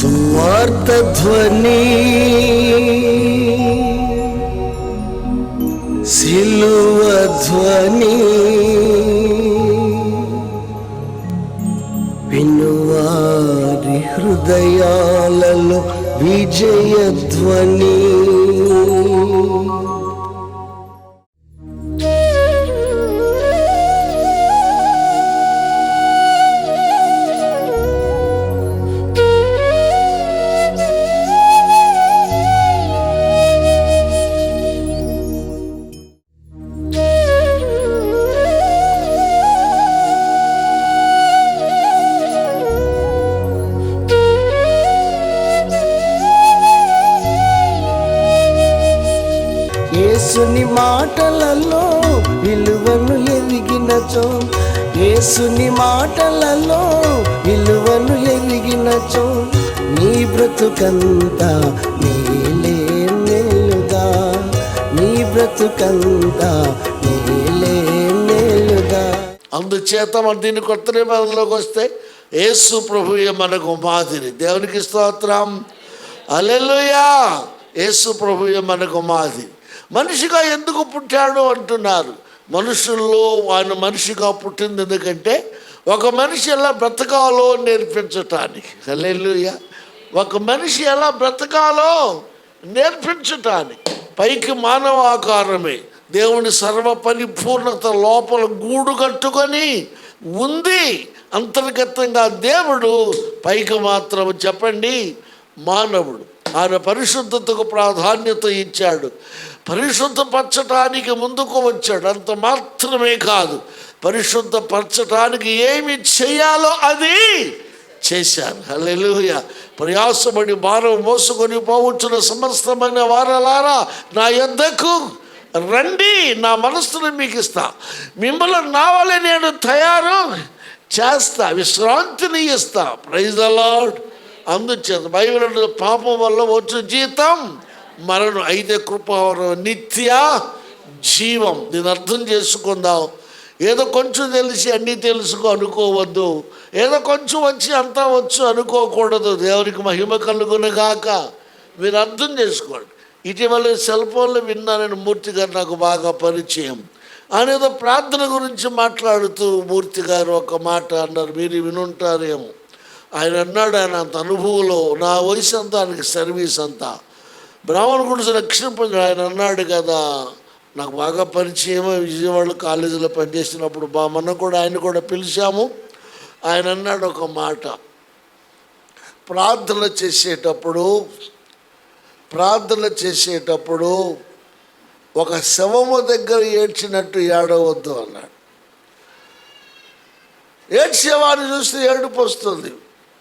సువార్త ధ్వని సిలువ ధ్వని వినువారి హృదయాలలో విజయ బ్రతుకంతా నీలే మేలుగా నీ బ్రతుకంతా నీలే మేలుగా అందుచేత మన దీని కొత్త నిబంధనలోకి వస్తే యేసు ప్రభుయే మనకు మాదిరి దేవునికి స్తోత్రం. అలెలుయా యేసు ప్రభుయే మనకు మాదిరి మనిషిగా ఎందుకు పుట్టాడు అంటున్నారు. మనుషుల్లో ఆయన మనిషిగా పుట్టింది ఎందుకంటే ఒక మనిషి ఎలా బ్రతకాలో నేర్పించటానికి. అలెలుయా ఒక మనిషి ఎలా బ్రతకాలో నేర్పించటానికి. పైకి మానవ ఆకారమే దేవుని సర్వ పరిపూర్ణత లోపల గూడు కట్టుకొని ఉంది. అంతర్గతంగా దేవుడు పైకి మాత్రం చెప్పండి మానవుడు. ఆయన పరిశుద్ధతకు ప్రాధాన్యత ఇచ్చాడు. పరిశుద్ధపరచటానికి ముందుకు వచ్చాడు. అంత మాత్రమే కాదు. పరిశుద్ధపరచటానికి ఏమి చేయాలో అది చేశాను హల్లెలూయా. ప్రయాసపడి భారం మోసుకొని పోవచ్చున్న సమస్తమైన వారలారా నా యొద్దకు రండి నా మనస్సును మీకు ఇస్తా మిమ్మల్ని నావలే నేను తయారు చేస్తా విశ్రాంతిని ఇస్తా. ప్రైజ్ అలాడ్ అందుచేత బైబిల్ పాపం వల్ల వచ్చు జీతం మరణం. అయితే కృపవరం నిత్య జీవం. దీని అర్థం చేసుకుందాం. ఏదో కొంచెం తెలిసి అన్నీ తెలుసుకో అనుకోవద్దు. ఏదో కొంచెం వచ్చి అంతా వచ్చు అనుకోకూడదు. దేవునికి మహిమ కలుగునుగాక. మీరు అర్థం చేసుకోండి. ఇటీవల సెల్ ఫోన్లో విన్నానని మూర్తి గారు నాకు బాగా పరిచయం. ఆయన ఏదో ప్రార్థన గురించి మాట్లాడుతూ మూర్తి గారు ఒక మాట అన్నారు. మీరు వినుంటారేమో. ఆయన అన్నాడు ఆయన అంత అనుభవంలో నా వయసు అంతా ఆయనకి సర్వీస్ అంతా. బ్రాహ్మణ గురించి రక్షింప ఆయన అన్నాడు కదా నాకు బాగా పరిచయం విజయవాడ కాలేజీలో పనిచేసినప్పుడు బా మొన్న కూడా ఆయన కూడా పిలిచాము. ఆయన అన్నాడు ఒక మాట. ప్రార్థన చేసేటప్పుడు ప్రార్థన చేసేటప్పుడు ఒక శవము దగ్గర ఏడ్చినట్టు ఏడవద్దు అన్నాడు. ఏడ్చేవాడిని చూస్తే ఏడుపు వస్తుంది.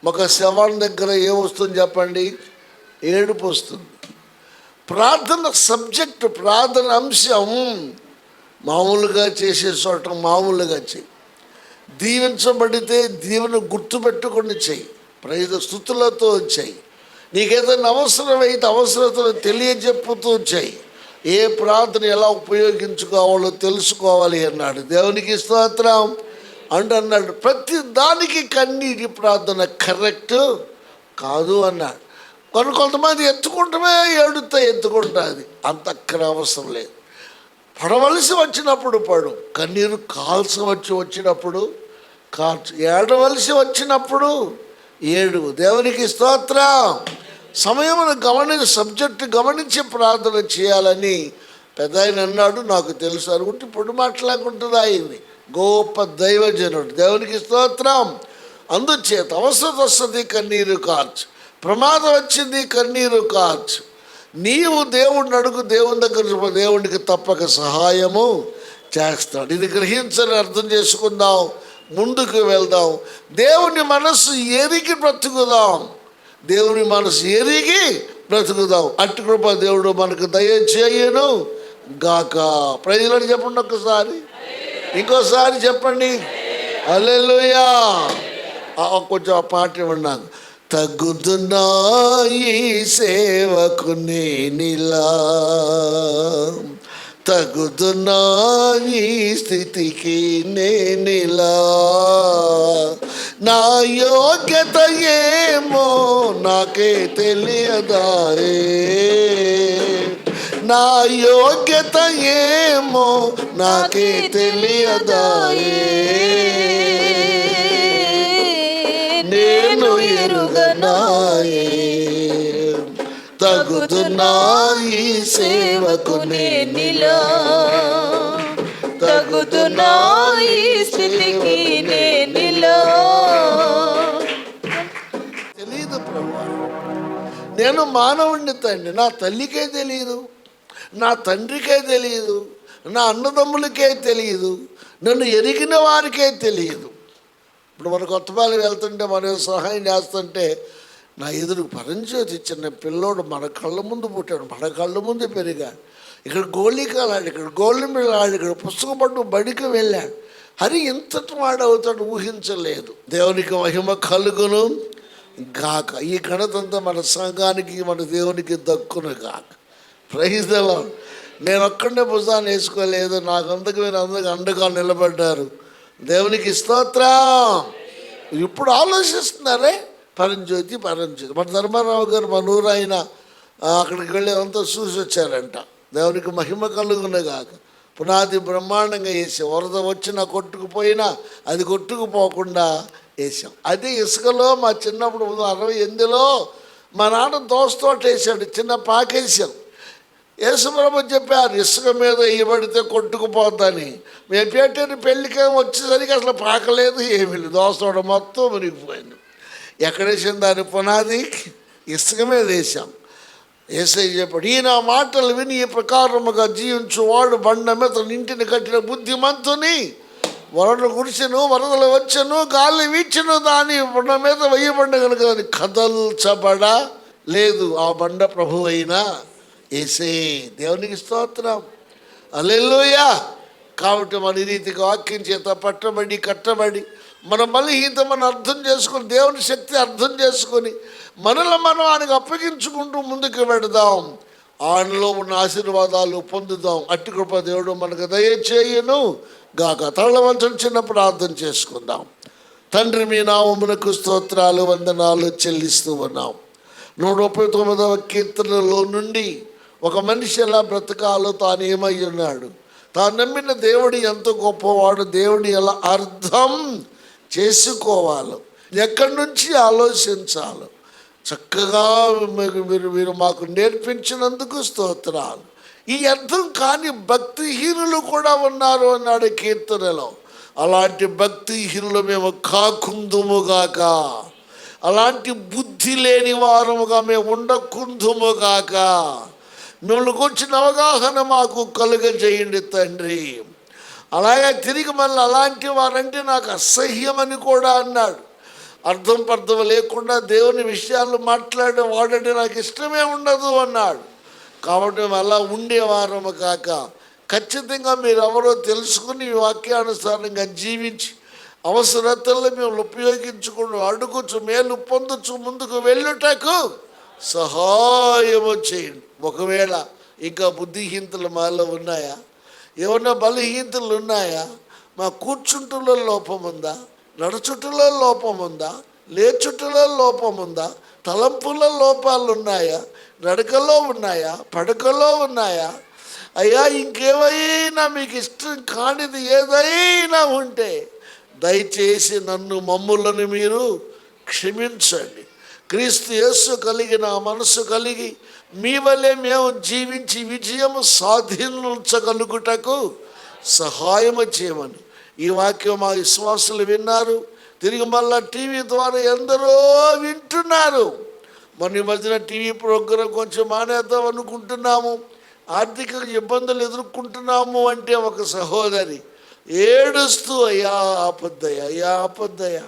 ఒక శవాన్ని దగ్గర ఏమొస్తుంది చెప్పండి? ఏడుపు వస్తుంది. ప్రార్థన సబ్జెక్ట్ ప్రార్థన అంశం మామూలుగా చేసే చోట మామూలుగా చేయి. దీవించబడితే దీవెన గుర్తుపెట్టుకుని చెయ్యి. ప్రైద స్థుతులతో చెయ్యి. నీకేదైనా అవసరమైతే అవసరతను తెలియజెప్పుతూ చెయ్యి. ఏ ప్రార్థన ఎలా ఉపయోగించుకోవాలో తెలుసుకోవాలి అన్నాడు. దేవునికి స్తోత్రం. అండ్ అన్నాడు ప్రతి దానికి కన్నీటి ప్రార్థన కరెక్ట్ కాదు అన్నాడు. కొన్ని కొంతమంది ఎత్తుకుంటమే ఏడుతా ఎత్తుకుంటుంది అంత అక్కడ అవసరం లేదు. పడవలసి వచ్చినప్పుడు పడు. కన్నీరు కాల్సి వచ్చి వచ్చినప్పుడు కాల్చు ఏడవలసి వచ్చినప్పుడు ఏడు. దేవునికి స్తోత్రం. సమయమును గమనించి సబ్జెక్టు గమనించి ప్రార్థన చేయాలని పెద్ద ఆయన అన్నాడు. నాకు తెలుసు అనుకుంటే ఇప్పుడు మాట్లాడుకుంటుంది ఆయన్ని. గొప్ప దైవజనుడు. దేవునికి స్తోత్రం. అందుచేత అవసరం వస్తుంది కన్నీరు కార్చు ప్రమాదం వచ్చింది కన్నీరు కార్చు నీవు దేవుడిని అడుగు దేవుని దగ్గర దేవుడికి దేవునికి తప్పక సహాయము చేస్తాడు. ఇది గ్రహించని అర్థం చేసుకుందాం ముందుకు వెళ్దాం. దేవుని మనసు ఎరిగి బ్రతుకుదాం. దేవుని మనసు ఎరిగి బ్రతుకుదాం. అట్టి కృప దేవుడు మనకు దయచేయను గాక. ప్రజలను చెప్పండి ఒక్కసారి. ఇంకోసారి చెప్పండి. అల్లెలుయా కొంచెం ఆ పాట ఉన్నాను తగ్గుతున్నా ఈ సేవకు నేనిలా. తగ్గుతున్నా ఈ స్థితికి నేనిలా. నా యోగ్యత ఏమో నాకే తెలియదాయే నా యోగ్యత ఏమో నాకే తెలియదాయే తగుతున్నా ఈ సేవకు నేనిలో తగుతున్నా ఈ స్థితికి నేనిలో. తెలియదు ప్రభు. నేను మానవుణ్ణి తండ్రి. నా తల్లికే తెలియదు నా తండ్రికే తెలియదు నా అన్నదమ్ములకే తెలియదు నన్ను ఎరిగిన వారికే తెలియదు ఇప్పుడు మన కొత్తపాలు వెళ్తుంటే మనం సహాయం చేస్తుంటే నా ఎదురు పరంజ్యోతి చిన్న పిల్లోడు మన కళ్ళ ముందు పుట్టాడు. మన కళ్ళ ముందు పెరిగా. ఇక్కడ గోళీకాలు ఇక్కడ గోల్డ్ మీద ఆడు ఇక్కడ పుస్తకం పట్టు బడికి వెళ్ళాడు హరి ఇంతటి వాడు అవుతాడు ఊహించలేదు. దేవునికి మహిమ కలుగును గాక. ఈ ఘనతంతా మన సంఘానికి మన దేవునికి దక్కును గాక. ప్రైజ్లో నేను ఒక్కడే పుస్తకాన్ని వేసుకోలేదు. నాకు అందుకు మీరు అందరికి అండగా నిలబడ్డారు. దేవునికి స్తోత్రం. ఇప్పుడు ఆలోచిస్తున్నారే? పరంజ్యోతి పరంజ్యోతి. మన ధర్మారావు గారు మన ఊరు ఆయన అక్కడికి వెళ్ళేవంతా చూసి వచ్చారంట. దేవునికి మహిమ కలుగునగాక పునాది బ్రహ్మాండంగా వేసాం. వరద వచ్చినా కొట్టుకుపోయినా అది కొట్టుకుపోకుండా వేసాం. అదే ఇసుకలో మా చిన్నప్పుడు అరవై ఎనిమిదిలో మా నాన్న దోస్తోట వేసాడు చిన్న పాకేసాం యేసుప్రభు చెప్పారు ఇసుక మీద వేయబడితే కొట్టుకుపోద్దని. మేము పెట్టిన పెళ్ళికి వచ్చేసరికి అసలు పాకలేదు ఏమీ లేదు. దోస్తోట మొత్తం మునిగిపోయింది. ఎక్కడ వేసాం దాని పునాది ఇసుక మీద వేసాం ఏసై చెప్పాడు ఈయన మాటలు విని ఈ ప్రకారముగా జీవించు వాడు బండ మీద తన ఇంటిని కట్టిన బుద్ధిమంతుని. వరదలు కురిసెను వరదలు వచ్చెను గాలి వీచెను దాని బండ మీద వేయబడ్డ కనుక దాని కదల్చబడ లేదు. ఆ బండ ప్రభు అయినా ఏసే దేవునికి స్తోత్రం. అల్లెల్లోయా కాబట్టి మన ఈ రీతిగా వాక్యం చేత పట్టబడి కట్టబడి మన ఈత మనం అర్థం చేసుకొని దేవుని శక్తి అర్థం చేసుకొని మనల్ని మనం ఆయనకు అప్పగించుకుంటూ ముందుకు పెడదాం ఆయనలో ఉన్న ఆశీర్వాదాలు పొందుదాం. అట్టి కృప దేవుడు మనకు దయచేయను గాక. తరలవలసిన చిన్న ప్రార్థన చేసుకుందాం. తండ్రి మీ నామమునకు స్తోత్రాలు వందనాలు చెల్లిస్తూ ఉన్నాం. నూట ముప్పై తొమ్మిదవ కీర్తనలో నుండి ఒక మనిషి ఎలా బ్రతకాలో తాను ఏమై ఉన్నాడు? తాను నమ్మిన దేవుడు ఎంత గొప్పవాడు? దేవుని ఎలా అర్థం చేసుకోవాలి. ఎక్కడి నుంచి ఆలోచించాలి? చక్కగా మీరు మీరు మీరు మాకు నేర్పించినందుకు స్తోత్రాలు. ఈ అర్థం కాని భక్తిహీనులు కూడా ఉన్నారు అన్నాడు కీర్తనలో. అలాంటి భక్తిహీనులు మేము కాకుందుముగాక. అలాంటి బుద్ధి లేని వారముగా మేము ఉండకుందుముగాక. మిమ్మల్ని కూర్చున్న అవగాహన మాకు కలుగజేయండి తండ్రి. అలాగే తిరిగి మళ్ళీ అలాంటి వారంటే నాకు అసహ్యమని కూడా అన్నాడు. అర్థం పర్థం లేకుండా దేవుని విషయాలు మాట్లాడే వాడంటే నాకు ఇష్టమే ఉండదు అన్నాడు. కాబట్టి మేము అలా ఉండేవారము కాక ఖచ్చితంగా మీరు ఎవరో తెలుసుకుని ఈ వాక్యానుసారంగా జీవించి అవసరతల్లో మేము ఉపయోగించుకుని అడుగుచు మేలు పొందుచు ముందుకు వెళ్ళుటకు సహాయము చేయండి. ఒకవేళ ఇంకా బుద్ధిహీనతలు మాలో ఉన్నాయా? ఏమన్నా బలహీనతలు ఉన్నాయా? మా కూర్చుంటులో లోపం ఉందా? నడుచుటలో లోపం ఉందా? లేచుటలో లోపం ఉందా? తలంపుల లోపాలు ఉన్నాయా? నడకలో ఉన్నాయా? పడకలో ఉన్నాయా? అయ్యా ఇంకేమైనా మీకు ఇష్టం కానిది ఏదైనా ఉంటే దయచేసి నన్ను మమ్ములను మీరు క్షమించండి. క్రీస్తు యేసు కలిగిన మనసు కలిగి మీ వల్లే మేము జీవించి విజయం సాధించగలుగుటకు సహాయము చేయమని ఈ వాక్యం మా విశ్వాసులు విన్నారు. తిరిగి మళ్ళా టీవీ ద్వారా ఎందరో వింటున్నారు. మన మధ్యన టీవీ ప్రోగ్రాం కొంచెం మానేద్దాం అనుకుంటున్నాము. ఆర్థిక ఇబ్బందులు ఎదుర్కొంటున్నాము అంటే ఒక సహోదరి ఏడుస్తూ అయ్యా ఆపద్దయ్యా అయ్యా ఆపద్దయ్యా.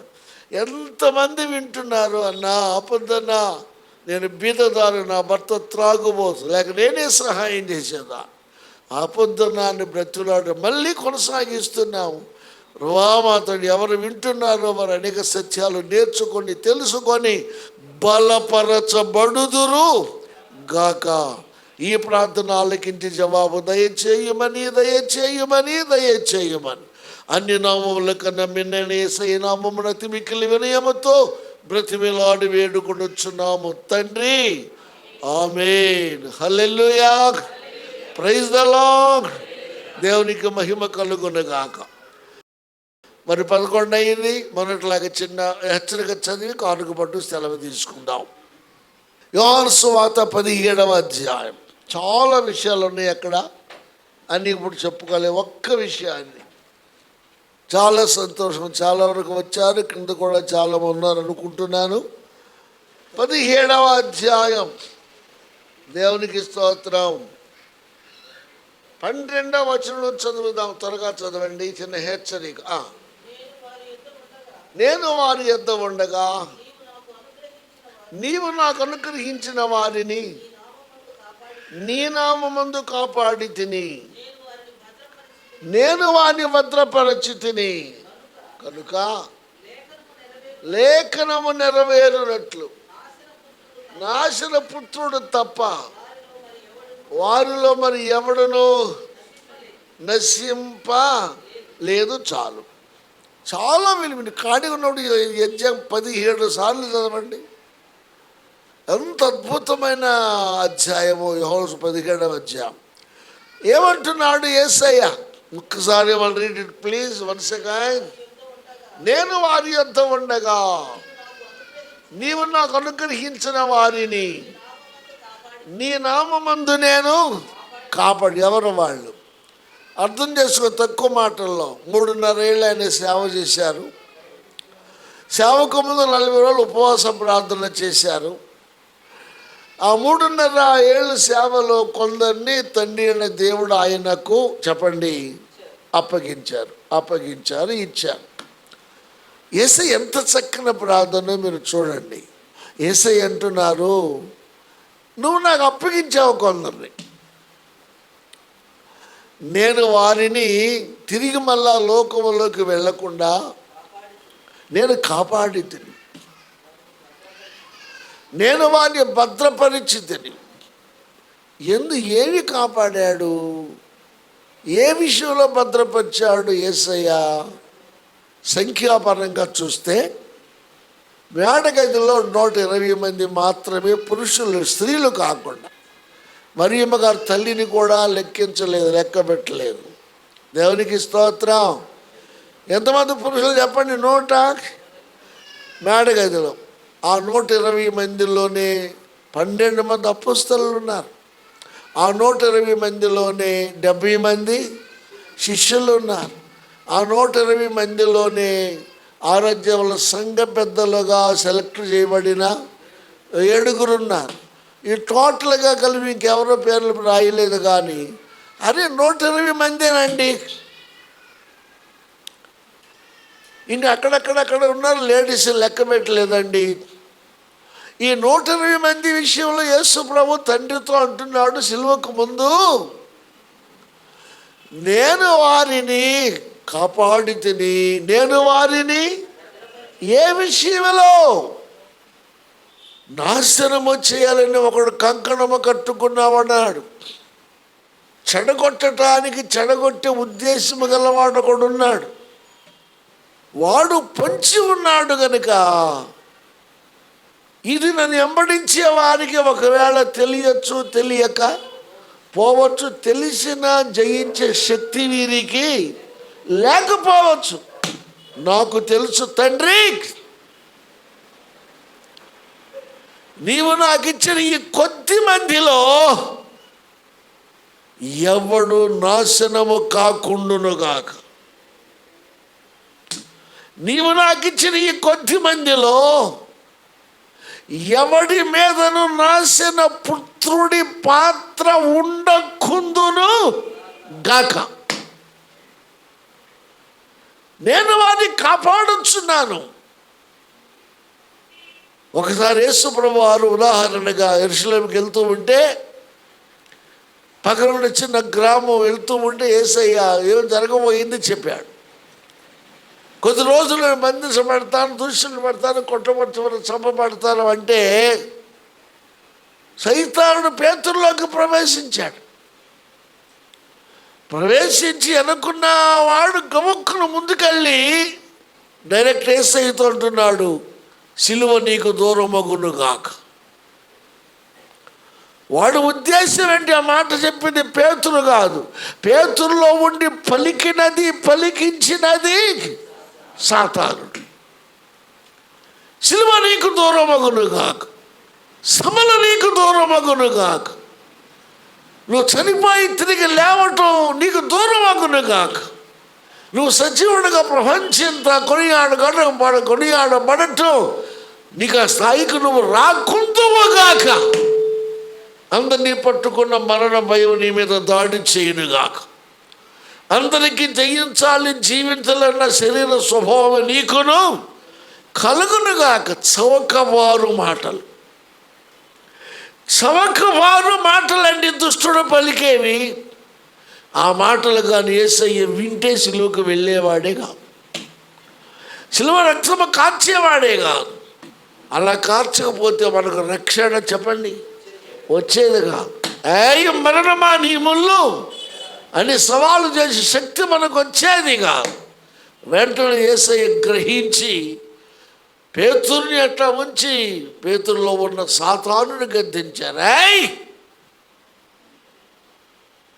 ఎంతమంది వింటున్నారు అన్నా ఆపొద్దన్నా నేను బీదదారు నా భర్త త్రాగుబోతు లేక నేనే సహాయం చేసేదా? ఆపొద్దున్నాన్ని బ్రతులాడు మళ్ళీ కొనసాగిస్తున్నాము రువామాతడు ఎవరు వింటున్నారో వారు అనేక సత్యాలు నేర్చుకొని తెలుసుకొని బలపరచబడుదురు గాక. ఈ ప్రార్థన ఆలకించి జవాబు దయచేయమని దయచేయమని దయచేయమని. అన్ని నామముల కన్నా మిన్నని ఏసై నామమున అతి మిక్కిలి వినయముతో బ్రతిమిలాడి వేడుకొనొచ్చున్నాము. తండ్రి ఆమెన్. హల్లెల్లుయా ప్రైజ్ ద లాంగ్ దేవునికి మహిమ కలుగునగాక. మరి పదకొండు అయింది మొన్నట్లాగా చిన్న హెచ్చరిక చదివి కానుక పట్టు సెలవు తీసుకుందాం. యోహాను వాత పదిహేడవ అధ్యాయం. చాలా విషయాలు ఉన్నాయి అక్కడ. అన్నీ ఇప్పుడు చెప్పుకోలే ఒక్క విషయాన్ని. చాలా సంతోషం. చాలా వరకు వచ్చారు కింద కూడా చాలా ఉన్నారు అనుకుంటున్నాను. పదిహేడవ అధ్యాయం. దేవునికి స్తోత్రం. పన్నెండవ వచనం చదువుదాం త్వరగా చదవండి చిన్న హెచ్చరిక. నేను వారి యొద్ద ఉండగా నీవు నాకు అనుగ్రహించిన వారిని నీ నామందు కాపాడి తిని నేను వాని భద్రపరచి తిని. కనుక లేఖనము నెరవేరునట్లు. నాశన పుత్రుడు తప్ప వారిలో మరి ఎవడను నశింప లేదు చాలు. చాలా విలువ కాడి ఉన్నప్పుడు యజ్ఞం పదిహేడు సార్లు చదవండి. ఎంత అద్భుతమైన అధ్యాయము యహోసు పదిహేడవ అధ్యాయం. ఏమంటున్నాడు ఏసయ్య? ఒక్కసారి one read it please once again నేను వారి యొద్ద ఉండగా నీవు నాకు అనుగ్రహించిన వారిని. నీ నామందు నేను కాపాడు ఎవరు వాళ్ళు? అర్థం చేసుకో తక్కువ మాటల్లో. మూడున్నరేళ్ళు ఆయన సేవ చేశారు. సేవకు ముందు నలభై రోజులు ఉపవాస ప్రార్థన చేశారు. ఆ మూడున్నర ఏళ్ళ సేవలో కొందరిని తండ్రి అయిన దేవుడు ఆయనకు చెప్పండి అప్పగించారు అప్పగించారు ఇచ్చారు. ఏసై ఎంత చక్కని ప్రార్థన మీరు చూడండి. ఏసై అంటున్నారు నువ్వు నాకు అప్పగించావు కొందరిని. నేను వారిని తిరిగి మళ్ళా లోకంలోకి వెళ్ళకుండా నేను కాపాడి తిని నేను వారిని భద్రపరిచిద్దని ఎందు ఏమి కాపాడాడు? ఏ విషయంలో భద్రపరిచాడు ఏసయ్య? సంఖ్యాపరంగా చూస్తే మేడగదిలో నూట ఇరవై మంది మాత్రమే పురుషులు స్త్రీలు కాకుండా. మరియమ్మ గారు తల్లిని కూడా లెక్కించలేదు లెక్క పెట్టలేదు. దేవునికి స్తోత్రం. ఎంతమంది పురుషులు చెప్పండి? నూట? మేడగదిలో ఆ నూట ఇరవై మందిలోనే పన్నెండు మంది అపుస్తలు ఉన్నారు. ఆ నూట ఇరవై మందిలోనే డెబ్భై మంది శిష్యులు ఉన్నారు. ఆ నూట ఇరవై మందిలోనే ఆరోగ్యముల సంఘ పెద్దలుగా సెలెక్ట్ చేయబడిన ఏడుగురు ఉన్నారు. ఈ టోటల్గా కలిపి ఇంకెవరో పేర్లు రాయలేదు కానీ అరే నూట ఇరవై మందేనండి? ఇంకా అక్కడక్కడక్కడ ఉన్నారు. లేడీస్ లెక్క పెట్టలేదండి. ఈ నూట ఇరవై మంది విషయంలో యేసు ప్రభు తండ్రితో అంటున్నాడు సిలువకు ముందు నేను వారిని కాపాడి తిని నేను వారిని ఏ విషయంలో? నాశనము చేయాలని ఒకడు కంకణము కట్టుకున్నామన్నాడు చెడగొట్టడానికి చెడగొట్టే ఉద్దేశము గలవాడు ఒకడున్నాడు. వాడు పొంచి ఉన్నాడు గనుక ఇది నన్ను వెంబడించే వారికి ఒకవేళ తెలియచ్చు తెలియక పోవచ్చు తెలిసిన జయించే శక్తి వీరికి లేకపోవచ్చు. నాకు తెలుసు తండ్రి. నీవు నాకు ఇచ్చిన ఈ కొద్ది మందిలో ఎవడు నాశనము కాకుండునుగాక. నీవు నాకు ఇచ్చిన ఈ కొద్ది మందిలో ఎవడి మీదను నాశన పుత్రుడి పాత్ర ఉండకుందును గాక. నేను వారిని కాపాడుచున్నాను. ఒకసారి యేసుప్రభు వారు ఉదాహరణగా ఎరుసలేంకి వెళ్తూ ఉంటే పక్కన చిన్న గ్రామం వెళ్తూ ఉంటే ఏసయ్య ఏం జరగబోయింది చెప్పాడు. కొద్ది రోజులు బంధించబడతాను దూషణలు పడతాను కొట్టబడుతాను చంపబడతాను అంటే సైతానుడు పేతుల్లోకి ప్రవేశించాడు. ప్రవేశించి అనుకున్న వాడు గముక్కును ముందుకెళ్ళి డైరెక్ట్ ఏసైతో అంటున్నాడు సిలువ నీకు దూరమగును గాక. వాడు ఉద్దేశం ఏంటి? ఆ మాట చెప్పింది పేతురు కాదు. పేతుల్లో ఉండి పలికినది పలికించినది సాతానుడు. సిలువ నీకు దూరమగును గాక. సమల నీకు దూరమగును గాక. నువ్వు చనిపోయి తిరిగి లేవటం నీకు దూరమగును గాక. నువ్వు సజీవుడిగా ప్రపంచంతా కొనియాడగడం పడ కొనియాడబడటం నీకు ఆ స్థాయికి నువ్వు రాకుందువుగాక అందరినీ పట్టుకున్న మరణ భయం నీ మీద దాడి చేయనుగాక అందరికీ జయించాలి జీవించాలన్న శరీర స్వభావం నీకును కలుగునుగాక. చవకవారు మాటలు. చవకవారు మాటలండి దుష్టుడు పలికేవి. ఆ మాటలు కానీ ఏసయ్య వింటే సిలువకు వెళ్ళేవాడే కాదు. సిలువ రక్తము కార్చేవాడే కాదు. అలా కార్చకపోతే మనకు రక్షణ చెప్పండి. వచ్చేది కాదు. ఏ మరణమా నీ ముళ్ళు? అని సవాలు చేసే శక్తి మనకు వచ్చేది కాదు. వెంటనే ఏసయ్య గ్రహించి పేతుర్ని అట్లా ఉంచి పేతుల్లో ఉన్న సాతానుని గద్దించారు.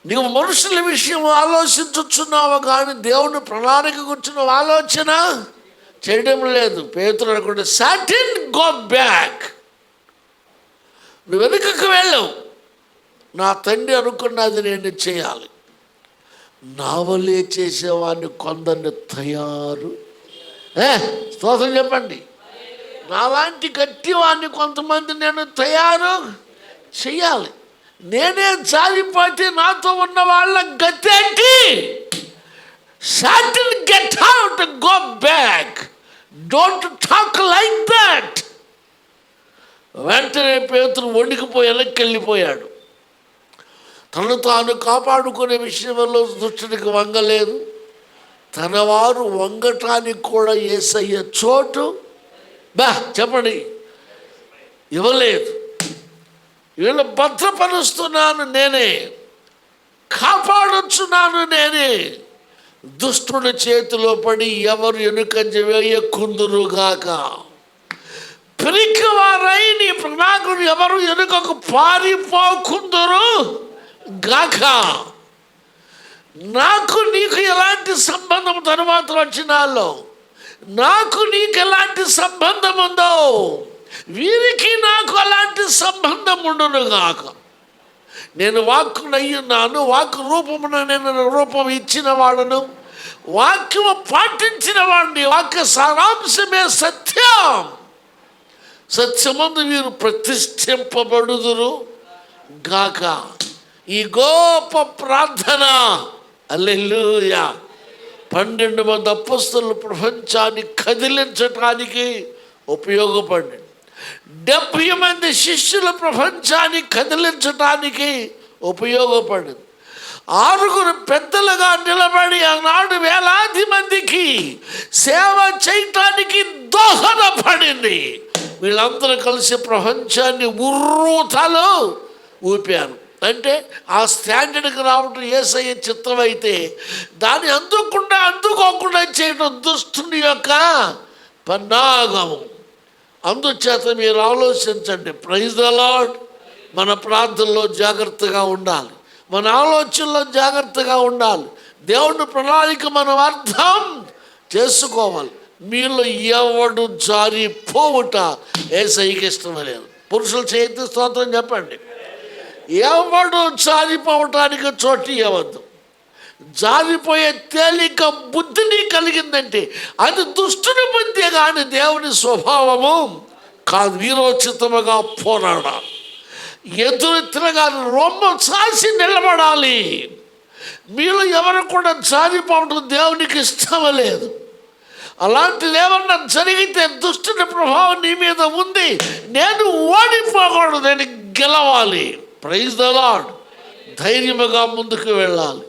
నీవు మనుషుల విషయం ఆలోచించుచున్నావు కానీ దేవుని ప్రణాళిక కూర్చున్న ఆలోచన చేయడం లేదు. పేతులు అనుకుంటే సాటిన్ గో బ్యాక్. నువ్వు వెనుకకు వెళ్ళవు. నా తండ్రి అనుకున్నది నేను చేయాలి. నా వల్లే చేసేవాడిని కొందరిని తయారు. ఏ స్తోత్రం చెప్పండి. నాలాంటి గట్టివాడిని కొంతమంది నేను తయారు చేయాలి నేనే జారిపోతే నాతో ఉన్న వాళ్ళ గతేంటి? సాటిల్ get out go back don't talk like that వెంటనే పేతులు వణికిపోయి వెనక్కి వెళ్ళిపోయాడు. తను తాను కాపాడుకునే విషయంలో దుష్టుడికి వంగలేదు. తన వారు వంగటానికి కూడా ఏసయ్య చోటు. బా చెప్పండి. ఇవ్వలేదు. వీళ్ళు భద్రపరుస్తున్నాను నేనే. కాపాడుచున్నాను నేనే. దుష్టుడి చేతిలో పడి ఎవరు ఎనుకంజ వేయకుందురుగాక పిరికివారై నీ ప్రణాకుడు ఎవరు ఎనుకకు పారిపోకుందరు. గాక. నాకు నీకు ఎలాంటి సంబంధం తర్వాత వచ్చినాలో? నాకు నీకు ఎలాంటి సంబంధం ఉందో? వీరికి నాకు అలాంటి సంబంధం ఉండును గాక. నేను వాక్కునయ్యున్నాను వాక్ రూపమున నేను రూపం ఇచ్చిన వాడను వాక్యము పాటించిన వాడిని వాక్య సారాంశమే సత్యం. సత్యమందు వీరు ప్రతిష్ఠింపబడుదురు గాక. ఈ గొప్ప ప్రార్థన. అల్లెలుయా. పన్నెండు మంది అప్పస్తులు ప్రపంచాన్ని కదిలించటానికి ఉపయోగపడి డెబ్భై మంది శిష్యుల ప్రపంచాన్ని కదిలించటానికి ఉపయోగపడింది ఆరుగురు పెద్దలుగా నిలబడి ఆనాడు వేలాది మందికి సేవ చేయటానికి దోహదపడింది. వీళ్ళందరూ కలిసి ప్రపంచాన్ని ఉర్రూతలు ఊపారు. అంటే ఆ స్టాండర్డ్కి రావటం ఏసయ్య చిత్రం అయితే దాన్ని అందుకుండా అందుకోకుండా చేయడం దుష్టుని యొక్క పన్నాగము. అందుచేత మీరు ఆలోచించండి ప్రైజ్ అలాడ్ మన ప్రార్థనలో జాగ్రత్తగా ఉండాలి. మన ఆలోచనలో జాగ్రత్తగా ఉండాలి. దేవుని ప్రణాళిక మనం అర్థం చేసుకోవాలి. మీలో ఎవడు జారిపోవుట ఏసైకి ఇష్టం లేదు. పురుషులు చేతి స్తోత్రం చెప్పండి. ఎవడు జారిపోవటానికి చోటు ఇవ్వద్దు జారిపోయే తేలిక బుద్ధిని కలిగిందంటే అది దుష్టుని బుద్ధి కానీ దేవుని స్వభావము కాదు. వీరోచితముగా పోరాడాలి. ఎదురు తిరగాలి. రొమ్మ చాసి నిలబడాలి. మీలో ఎవరు కూడా జారిపోవడం దేవునికి ఇష్టం లేదు. అలాంటిది ఏమన్నా జరిగితే దుష్టుని ప్రభావం నీ మీద ఉంది. నేను ఓడిపోకూడదు నేను గెలవాలి. ప్రైజ్ ద లాడ్ ధైర్యముగా ముందుకు వెళ్ళాలి.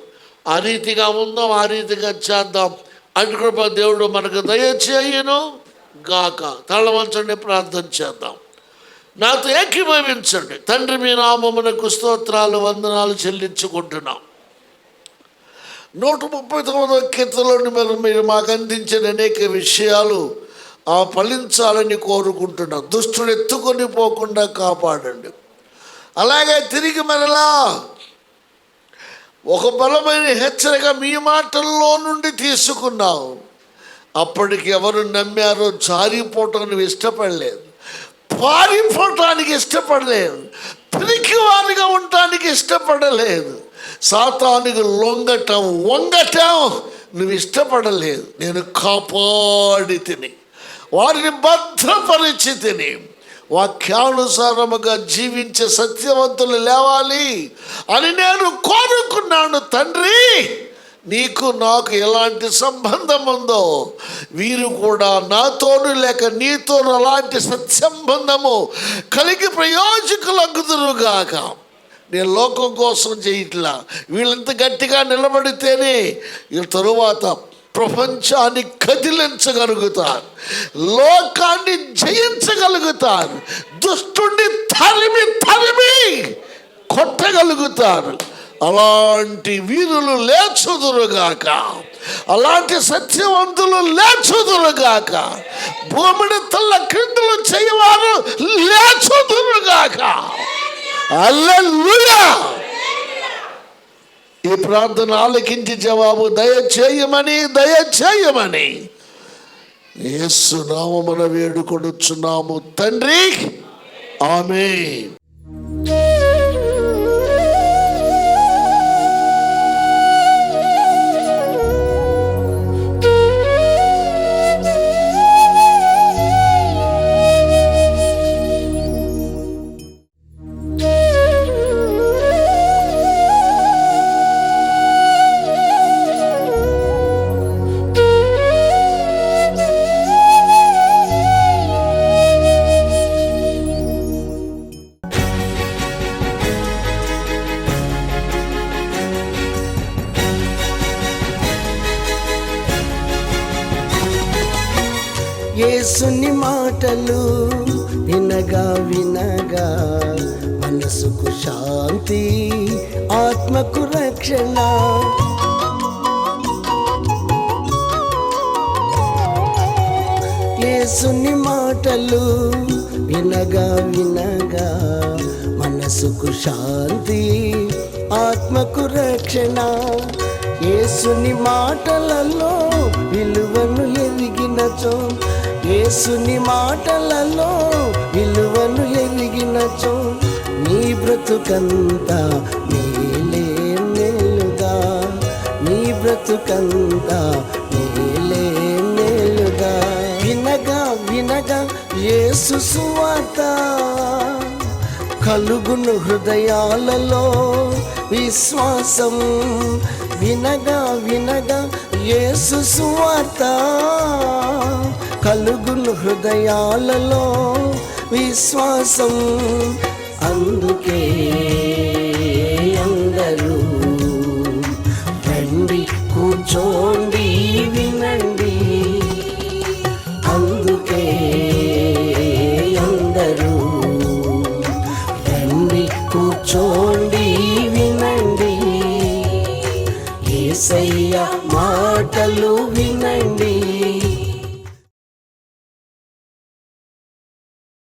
ఆ రీతిగా ఉందాం ఆ రీతిగా చేద్దాం. అనుకృప దేవుడు మనకు దయచేయను గాక. తలవంచండి ప్రార్థన చేద్దాం. నాతో ఏకీభవించండి. తండ్రి మీ నామమునకు స్తోత్రాలు వందనాలు చెల్లించుకుంటున్నాం. నూట ముప్పై తొమ్మిదవ కీర్తనలోని మీరు మీరు మాకు అందించిన అనేక విషయాలు ఆ ఫలించాలని కోరుకుంటున్నాం. దుష్టుడు ఎత్తుకొని పోకుండా కాపాడండి. అలాగే తిరిగి మరలా ఒక బలమైన హెచ్చరిక మీ మాటల్లో నుండి తీసుకున్నావు. అప్పటికి ఎవరు నమ్మారో జారిపోవటానికి ఇష్టపడలేదు. పారిపోవటానికి ఇష్టపడలేదు. పిరికి వారిగా ఉండటానికి ఇష్టపడలేదు. సాతానికి లొంగటం వంగటం నువ్వు ఇష్టపడలేదు. నేను కాపాడి తిని వారిని భద్రపరిచి తిని వాక్యానుసారముగా జీవించే సత్యవంతులు లేవాలి అని నేను కోరుకున్నాను తండ్రి. నీకు నాకు ఎలాంటి సంబంధం ఉందో వీరు కూడా నాతోను లేక నీతోను అలాంటి సత్సంబంధము కలిగి ప్రయోజకులగుదురుగాక. నేను లోకం కోసం చేయట్లా వీళ్ళంత గట్టిగా నిలబడితేనే ఈ తరువాత ప్రపంచాన్ని కదిలించగలుగుతారు. లోకాన్ని జయించగలుగుతారు. దుష్టుణ్ణి తరిమి తరిమి కొట్టగలుగుతారు. అలాంటి వీరులు లేచుదురుగాక. అలాంటి సత్యవంతులు లేచుదురుగాక. భూమిని తల్ల క్రిందులు చేయవారు లేచుదురుగాక. అల్లెలుయా ఈ ప్రార్థన ఆలకించి జవాబు దయచేయమని దయచేయమని యేసు నామమున వేడుకొనుచున్నాము తండ్రి. ఆమె ఆత్మకు రక్షణ. యేసుని మాటలు వినగా వినగా మనసుకు శాంతి ఆత్మకు రక్షణ. యేసుని మాటలలో విలువను ఎదిగినచో యేసుని మాటలలో విలువను ఎదిగినచో నీ బ్రతుకంతా బ్రతుకంతా మేలే మేలుగా? వినగా వినగా ఏసు సువార్త కలుగును హృదయాలలో విశ్వాసం. వినగా వినగా యేసు సువార్త కలుగును హృదయాలలో విశ్వాసం. అందుకే అందరూ 手